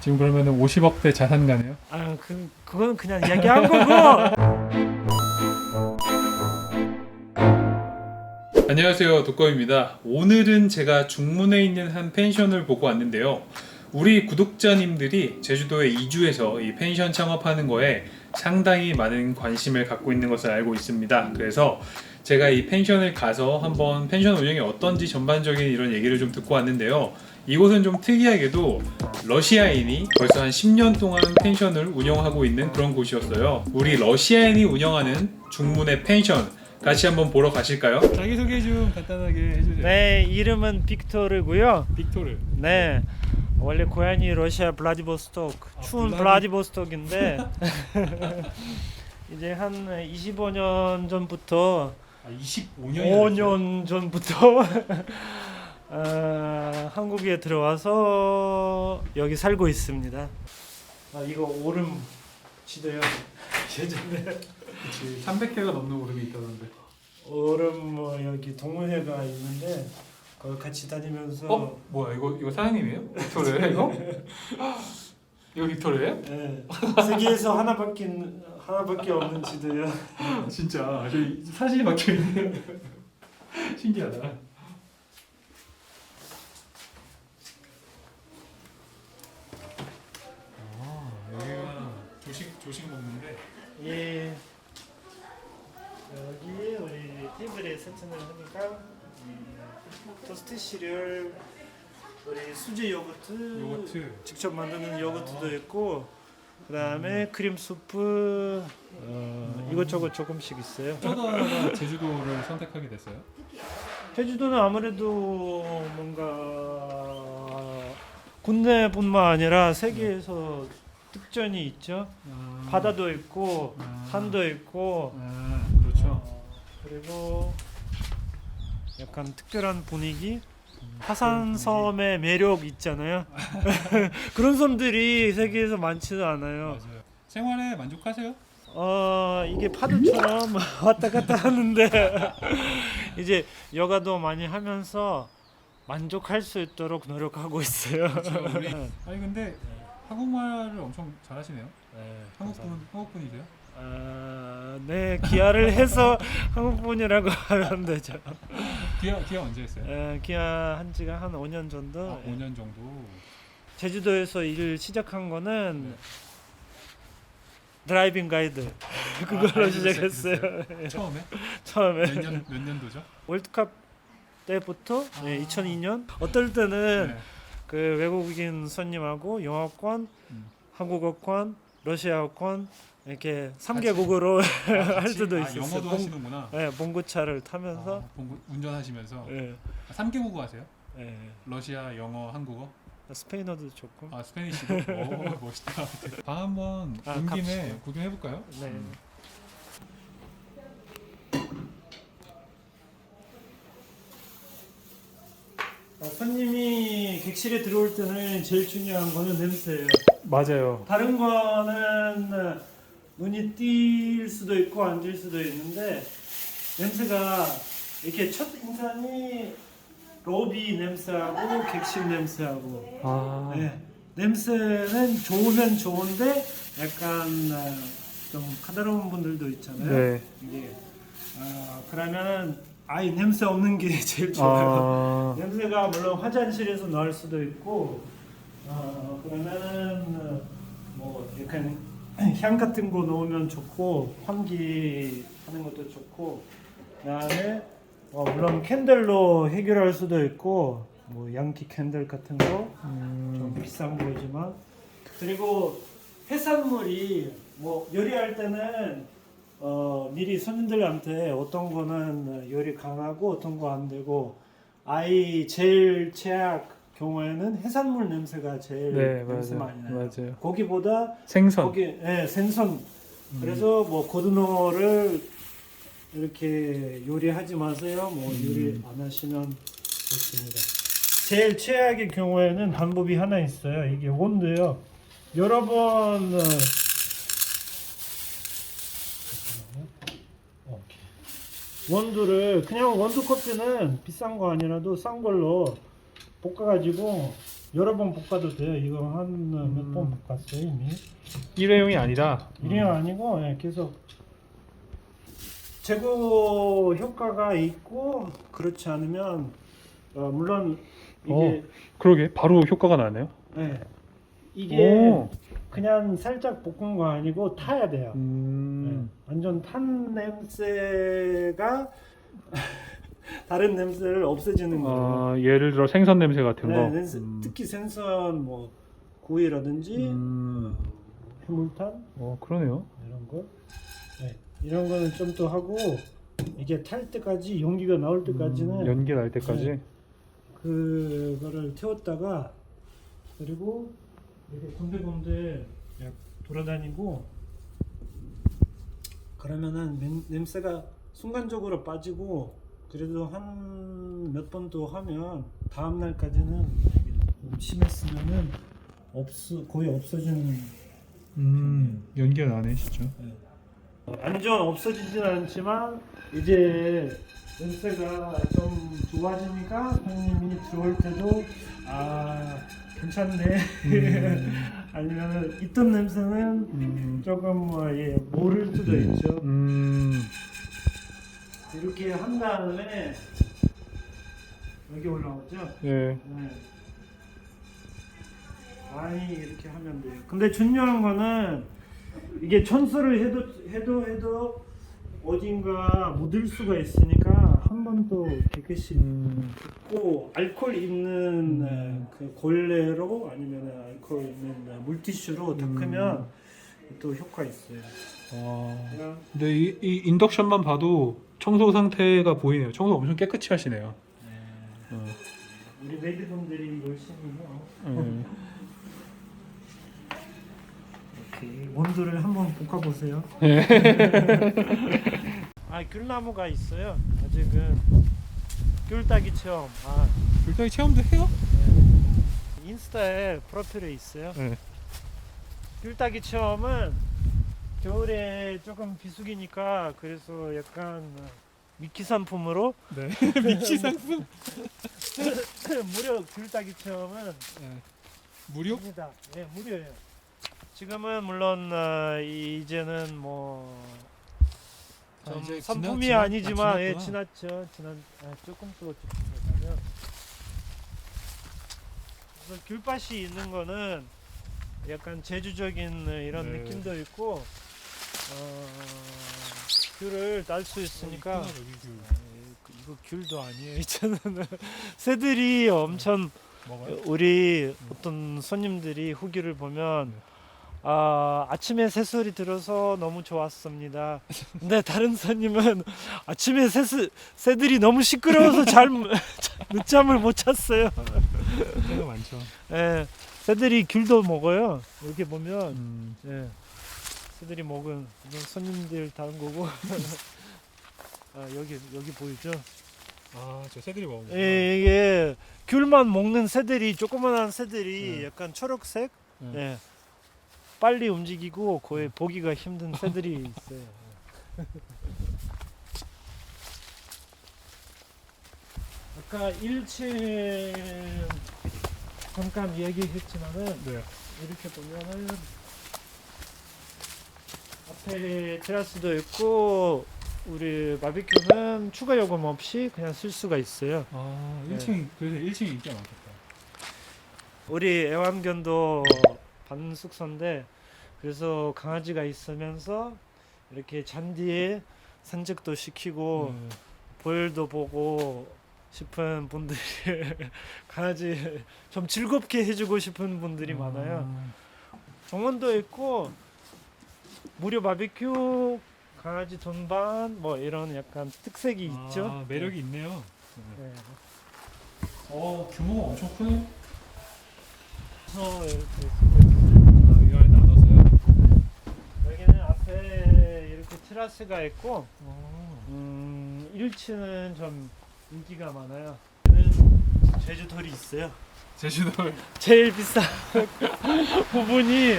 지금 그러면은 50억대 자산가네요. 아, 그 그건 그냥 이야기한 거고. 안녕하세요. 독거입니다. 오늘은 제가 중문에 있는 한 펜션을 보고 왔는데요. 우리 구독자님들이 제주도에 이주해서 이 펜션 창업하는 거에 상당히 많은 관심을 갖고 있는 것을 알고 있습니다. 그래서 제가 이 펜션을 가서 한번 펜션 운영이 어떤지 전반적인 이런 얘기를 좀 듣고 왔는데요 이곳은 좀 특이하게도 러시아인이 벌써 한 10년 동안 펜션을 운영하고 있는 그런 곳이었어요 우리 러시아인이 운영하는 중문의 펜션 같이 한번 보러 가실까요? 자기소개 좀 간단하게 해주세요. 네, 이름은 빅토르고요. 빅토르. 네. 원래 고향이 러시아 블라디보스톡 아, 추운 블라디- 블라디 보스톡인데 이제 한 25년 전부터 아, 25년이 5년 전부터 어, 한국에 들어와서 여기 살고 있습니다. 아 이거 오름 지도요. 예전에 300개가 넘는 오름이 있다던데. 오름 뭐 여기 동호회가 있는데 거기 같이 다니면서 어? 뭐야 이거 이거 사장님이에요? 빅토르예요 이거? 이거 빅토르예요? 네, 세계에서 하나밖에 하나밖에 없는 지도요. 진짜 사진이 박혀 있네요. 신기하다. 아 여기가 조식 먹는데 예. 여기 우리 테이블에 세팅을 하니까 음, 토스트 시리얼 우리 수제 요거트, 요거트. 직접 만드는 요거트도 있고 그다음에 크림 수프 어, 이것저것 조금씩 있어요. 어쩌다가 제주도를 선택하게 됐어요? 제주도는 아무래도 뭔가 국내뿐만 아니라 세계에서 특전이 있죠. 아, 바다도 있고 아. 산도 있고 아 그렇죠. 어, 그리고 약간 특별한 분위기 화산 섬의 매력 있잖아요. 그런 섬들이 세계에서 많지도 않아요. 맞아요. 생활에 만족하세요? 어 이게 파도처럼 왔다 갔다 하는데 이제 여가도 많이 하면서 만족할 수 있도록 노력하고 있어요. 그렇죠, 우리. 아니 근데 한국말을 엄청 잘하시네요. 네, 한국분 한국분이세요? 아, 네 기아를 해서 한국 분이라고 하면 되죠. 기아 기아 언제 했어요? 에, 기아 한 지가 한 5년 정도. 아, 5년 정도. 제주도에서 일 시작한 거는 네. 드라이빙 가이드 그걸로 가이드로 시작했어요. 처음에 처음에 몇 년 몇 년도죠? 월드컵 때부터 아. 네, 2002년 어떨 때는 네. 그 외국인 손님하고 영어권, 음. 한국어권, 러시아어권 이렇게 같이. 3개국어로 할? 수도 아, 있었어요. 영어도 봉- 하시는구나. 네, 봉구차를 타면서 아, 봉구- 운전하시면서 예, 아, 3개국어 하세요? 예. 러시아, 영어, 한국어? 스페인어도 좋고. 아 스페니시도? 오 멋있다. 방 한번 아, 온 김에 갑시다. 구경해 볼까요? 네. 음. 아, 손님이 객실에 들어올 때는 제일 중요한 거는 냄새예요. 맞아요. 다른 거는 눈이 띌 수도 있고 안 띌 수도 있는데 냄새가 이렇게 첫 인상이 로비 냄새하고 객실 냄새하고 아 네. 냄새는 좋으면 좋은데 약간 어, 좀 까다로운 분들도 있잖아요. 네. 이게 아, 그러면 아예 냄새 없는 게 제일 좋아요. 아, 냄새가 물론 화장실에서 나올 수도 있고 어, 그러면은 어, 뭐 약간 향 같은 거 넣으면 좋고 환기 하는 것도 좋고 그다음에 어, 물론 캔들로 해결할 수도 있고 뭐 양키 캔들 같은 거좀 음, 비싼 거지만. 그리고 해산물이 뭐 요리할 때는 어, 미리 손님들한테 어떤 거는 요리 강하고 어떤 거 안 되고 아이 제일 최악 경우에는 해산물 냄새가 제일 네 냄새 맞아요. 많이 나요. 맞아요. 고기보다 생선. 고기, 예, 생선. 음. 그래서 뭐 고등어를 이렇게 요리하지 마세요. 뭐 음. 요리 안 하시면 좋습니다. 제일 최악의 경우에는 방법이 하나 있어요. 이게 온도요. 여러 번 어, 오케이. 원두를 그냥 원두 커피는 비싼 거 아니라도 싼 걸로 볶아가지고 여러 번 볶아도 돼요. 이거 한 몇 번 음. 볶았어요 이미. 일회용이 아니라 일회용 아니고 예, 계속 제거 효과가 있고 그렇지 않으면 어, 물론 이게 그러게 바로 효과가 나네요. 예, 이게 오. 그냥 살짝 볶은 거 아니고 타야 돼요. 음. 예, 완전 탄 냄새가 다른 냄새를 없애주는 거예요. 아, 예를 들어 생선 냄새 같은 네, 거. 냄새, 음. 특히 생선 뭐 구이라든지 음. 해물탄 어, 그러네요. 이런 거 네, 이런 거는 좀 더 하고 이게 탈 때까지 연기가 나올 때까지는 음, 연기 날 때까지. 네. 그거를 태웠다가 그리고 이렇게 군데군데 약 돌아다니고 그러면은 냄, 냄새가 순간적으로 빠지고 그래도 한 몇 번 더 하면 다음 날까지는 심했으면은 없어 거의 없어지는 음, 연기가 나네, 진짜. 완전 없어지진 않지만 이제 냄새가 좀 좋아지니까 손님이 들어올 때도 아 괜찮네 음. 아니면 있던 냄새는 음. 조금 뭐 예, 모를 수도 있죠 음. 이렇게 한 다음에 여기 올라오죠 예. 네. 많이 이렇게 하면 돼요. 근데 중요한 거는 이게 천수를 해도 해도 해도 어딘가 묻을 수가 있으니까 한번더 깨끗이 음. 고 알코올 있는 에, 그 걸레로 아니면 알코올 있는 에, 물티슈로 닦으면 또 효과 있어요. 아. 그냥 근데 이, 이 인덕션만 봐도 청소 상태가 보이네요. 청소 엄청 깨끗이 하시네요. 어. 우리 메이드분들이 열심히 해요. 예. 이렇게 원두를 한번 볶아 보세요. 아 귤나무가 있어요. 아직은 귤 따기 체험. 아 불닭이 체험도 해요? 인스타에 프로필에 있어요. 네. 귤 따기 체험은 겨울에 조금 비수기니까 그래서 약간 미키 상품으로 네. 미치 상품. 무료 귤 따기 체험은 무료? 합니다. 네, 무료예요. 지금은 물론 어, 이제는 뭐 아, 좀 이제 상품이 지나- 지나- 아니지만 아, 예, 지났구나. 지났죠. 지난 아, 조금 더 지나면 그래서 귤밭이 있는 거는 약간 제주적인 이런 네. 느낌도 있고 어, 귤을 딸 수 있으니까 여기 귤. 아, 이거 귤도 아니에요. 이제는 새들이 엄청 먹어요? 우리 어떤 손님들이 후기를 보면 네. 아, 아침에 새소리 들어서 너무 좋았습니다. 근데 다른 손님은 아침에 새스, 새들이 너무 시끄러워서 잘 늦잠을 못 잤어요. 때가 많죠. 예, 새들이 귤도 먹어요. 이렇게 보면 음. 예, 새들이 먹은 이건 손님들 다른 거고. 아, 여기 여기 보이죠? 아, 저 새들이 먹는 예, 이게 귤만 먹는 새들이 조그만한 새들이 네. 약간 초록색 네. 예. 빨리 움직이고 거의 보기가 힘든 새들이 있어요. 아까 1층 잠깐 얘기했지만은 네. 이렇게 보면은 앞에 테라스도 있고 우리 바비큐는 추가 요금 없이 그냥 쓸 수가 있어요. 아, 네. 1층 그래서 1층이 인기가 많겠다. 우리 애완견도 반 숙소인데 그래서 강아지가 있으면서 이렇게 잔디에 산책도 시키고 네. 볼도 보고 싶은 분들이 강아지 좀 즐겁게 해주고 싶은 분들이 많아요. 아, 정원도 있고 무료 바비큐 강아지 동반 뭐 이런 약간 특색이 있죠. 아, 매력이 있네요. 네. 어, 규모가 엄청 크네. 그래서 이렇게 아, 이 안에 나눠서요. 여기는 앞에 이렇게 테라스가 있고 어. 음, 1층은 좀 인기가 많아요. 제주돌이 있어요. 제주도 제일 비싼 부분이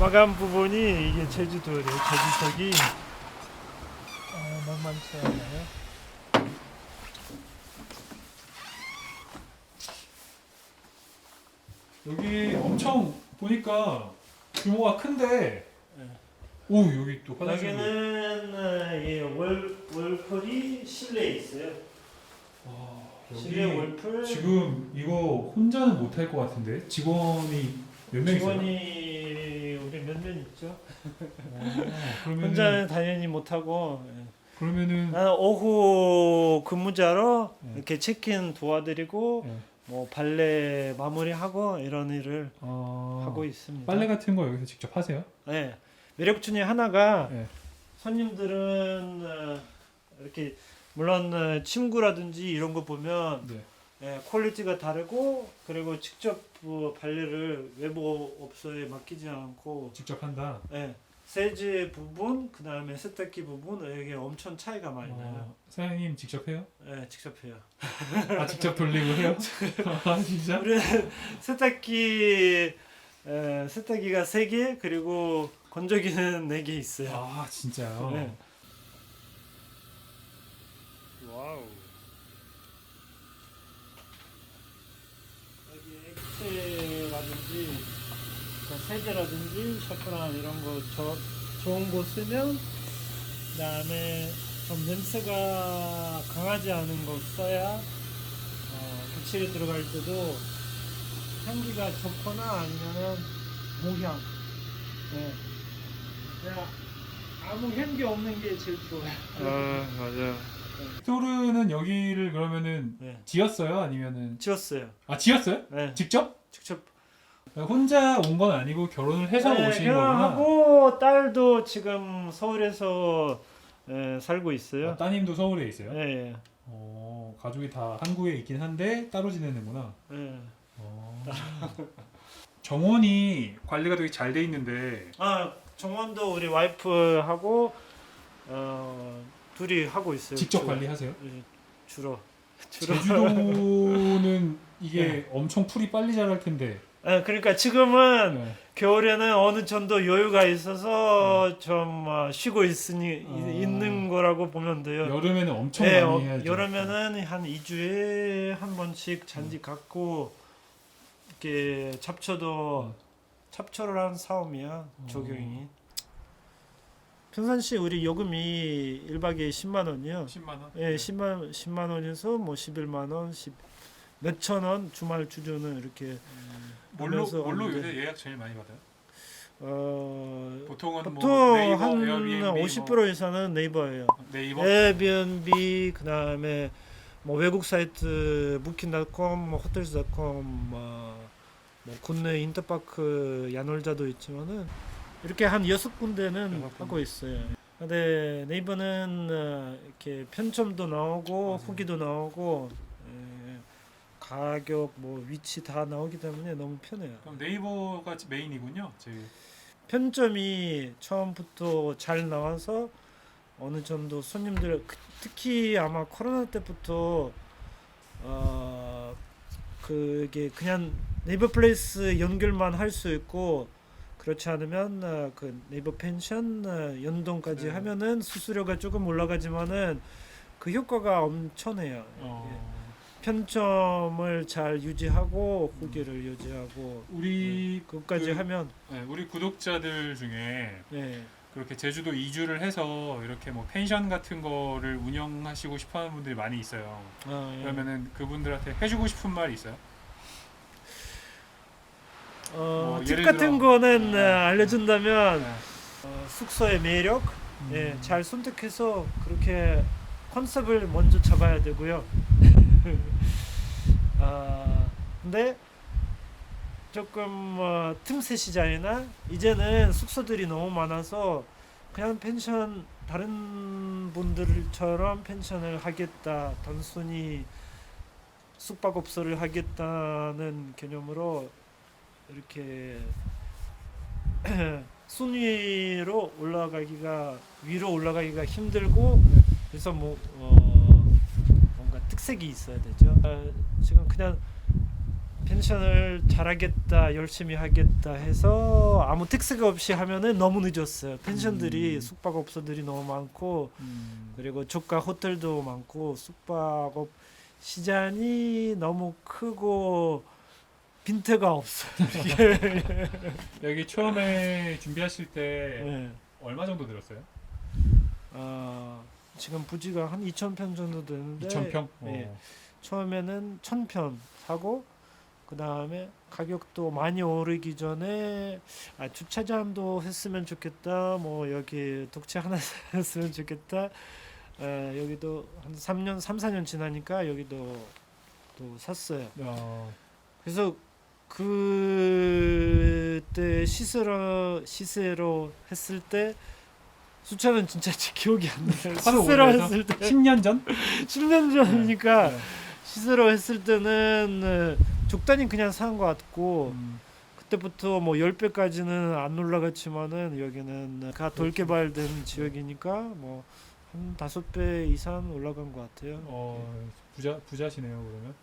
마감 부분이 이게 제주도예요. 제주석이 아, 만만치 않아요. 여기 엄청 보니까 규모가 큰데 네. 오 여기 또 화장실 여기는 어, 예, 월 월풀이 실내에 있어요. 와, 실내 여기 월풀 지금 이거 혼자는 못 할 것 같은데 직원이 몇 명 있어요? 직원이 우리 몇 명 있죠? 어, 그러면은 혼자는 당연히 못 하고 예. 그러면은 나는 오후 근무자로 네. 이렇게 체크인 도와드리고 네. 뭐 발레 마무리하고 이런 일을 어, 하고 있습니다. 빨래 같은 거 여기서 직접 하세요? 네. 매력 중에 하나가 네. 손님들은 어, 이렇게 물론 어, 침구라든지 이런 거 보면 네. 예, 퀄리티가 다르고 그리고 직접 어, 발레를 외부 업소에 맡기지 않고 직접 한다. 예, 세제 부분 그 다음에 세탁기 부분 이게 엄청 차이가 많이 나요. 어, 사장님 직접 해요? 예, 직접 해요. 아 직접 돌리고 해요? 아 진짜? 우리 세탁기 에, 세탁기가 세 개 그리고 건조기는 네개 있어요. 아 진짜요? 네. 와우. 여기 액체라든지 그러니까 세제라든지 샤프란 이런 거 저, 좋은 거 쓰면 그다음에 좀 냄새가 강하지 않은 거 써야 어, 객실에 들어갈 때도 향기가 좋거나 아니면은 모향. 네. 그냥 아무 향기 없는 게 제일 좋아요. 아 맞아. 빅토르는 여기를 그러면은 네. 지었어요? 아니면은 지었어요. 아 지었어요? 네. 직접? 직접 혼자 온 건 아니고 결혼을 해서 네, 오신 거구나. 결혼하고 딸도 지금 서울에서 예, 살고 있어요. 아, 따님도 서울에 있어요? 예, 예. 어, 가족이 다 한국에 있긴 한데 따로 지내는구나. 예. 어. 정원이 관리가 되게 잘 돼 있는데 아 정원도 우리 와이프하고 어, 둘이 하고 있어요. 직접 주로. 관리하세요? 예, 주로 주로. 제주도는 이게 네. 엄청 풀이 빨리 자랄 텐데. 예, 그러니까 지금은 네. 겨울에는 어느 정도 여유가 있어서 좀 어, 쉬고 있으니 아. 있는 거라고 보면 돼요. 여름에는 엄청 네, 많이 어, 해야죠. 여름에는 한 2주에 한 번씩 잔디 갖고 이렇게 잡초도 음. 잡초를 한 사움이야 적용이. 평상시 우리 요금이 1박에 10만 원이요. 10만 원. 예, 10만 10만 원에서 뭐 11만 원, 10 몇천 원 주말 주주는 이렇게 뭘로 하면서 뭘로 하는데. 요새 예약 제일 많이 받아요? 어 보통은 보통 뭐 네이버, 한 에어비앤비, 50% 이상은 네이버예요. 뭐 네이버. 에어비앤비 그다음에 뭐 외국 사이트 부킹닷컴, 뭐 호텔스닷컴, 뭐, 뭐 국내 인터파크 야놀자도 있지만은 이렇게 한 여섯 군데는 하고 있어요. 근데 네이버는 어, 이렇게 편점도 나오고 맞아요. 후기도 나오고 예, 가격 뭐 위치 다 나오기 때문에 너무 편해요. 그럼 네이버가 메인이군요. 제일. 편점이 처음부터 잘 나와서 어느 정도 손님들 그- 특히 아마 코로나 때부터 어 그게 그냥 네이버 플레이스 연결만 할 수 있고 그렇지 않으면 어, 그 네이버 펜션 어, 연동까지 네. 하면은 수수료가 조금 올라가지만은 그 효과가 엄청해요. 어, 편점을 잘 유지하고 후기를 유지하고 우리 그것까지 그- 하면 네, 우리 구독자들 중에 네. 그렇게 제주도 이주를 해서 이렇게 뭐 펜션 같은 거를 운영하시고 싶어하는 분들이 많이 있어요. 아, 예. 그러면은 그분들한테 해주고 싶은 말이 있어요? 어, 뭐 팁 예를 같은 들어- 거는 네. 어, 알려준다면 네. 어, 숙소의 매력 예, 음. 잘 선택해서 그렇게 컨셉을 먼저 잡아야 되고요. 아, 근데 조금 어, 틈새 시장이나 이제는 숙소들이 너무 많아서 그냥 펜션 다른 분들처럼 펜션을 하겠다 단순히 숙박업소를 하겠다는 개념으로 이렇게 순위로 올라가기가 위로 올라가기가 힘들고 그래서 뭐 어, 뭔가 특색이 있어야 되죠. 아, 지금 그냥 펜션을 잘하겠다 열심히 하겠다 해서 아무 특색 없이 하면은 너무 늦었어요. 펜션들이 음. 숙박업소들이 너무 많고 음. 그리고 저가 호텔도 많고 숙박업 시장이 너무 크고 빈대가 없어. 이게 여기 처음에 준비하실 때 네. 얼마 정도 들었어요? 아 지금 부지가 한 2,000평 정도 되는데 2,000평? 네. 어. 처음에는 1,000평 사고 그 다음에 가격도 많이 오르기 전에 아, 주차장도 했으면 좋겠다. 뭐 여기 독채 하나 했으면 좋겠다. 에, 여기도 한 3년, 3, 4년 지나니까 여기도 또 샀어요. 어, 그래서 그때 시세로 시세로 했을 때 숫자는 진짜 기억이 안 나요. 시세로? 했을 때 10년 전? 10년 전이니까 네. 시세로 했을 때는 어, 적당히 그냥 산 것 같고 음, 그때부터 뭐 10배까지는 안 올라갔지만은 여기는 가 돌개발된 지역이니까 뭐 한 다섯 배 이상 올라간 것 같아요. 어, 부자 부자시네요 그러면.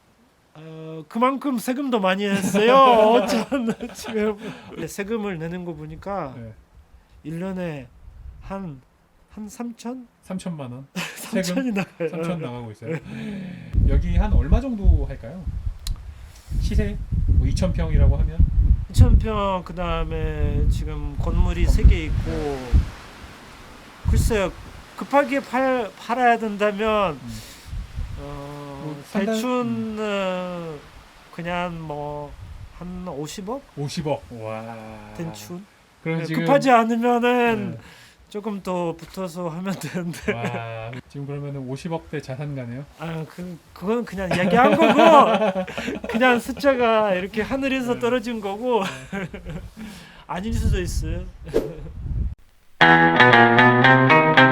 어, 그만큼 세금도 많이 했어요. 어쩐 지금 네, 세금을 내는 거 보니까 네. 1년에 한 한 3천? 3천만 원. 세금 3천이 나가요. 3천 나가고 있어요. 여기 한 얼마 정도 할까요? 시세 뭐 2천 평이라고 하면 2,000평 그다음에 지금 건물이 세 개 있고 글쎄요 급하게 팔, 팔아야 된다면 음. 어, 뭐 상당- 대충 어, 그냥 뭐 한 50억 50억. 와. 대충 그럼 네, 지금 급하지 않으면은 네. 조금 더 붙어서 하면 되는데 와. 지금 그러면은 50억대 자산가네요. 아그 그건 그냥 얘기한 거고 그냥 숫자가 이렇게 하늘에서 네. 떨어진 거고 아닐 수도 있어요.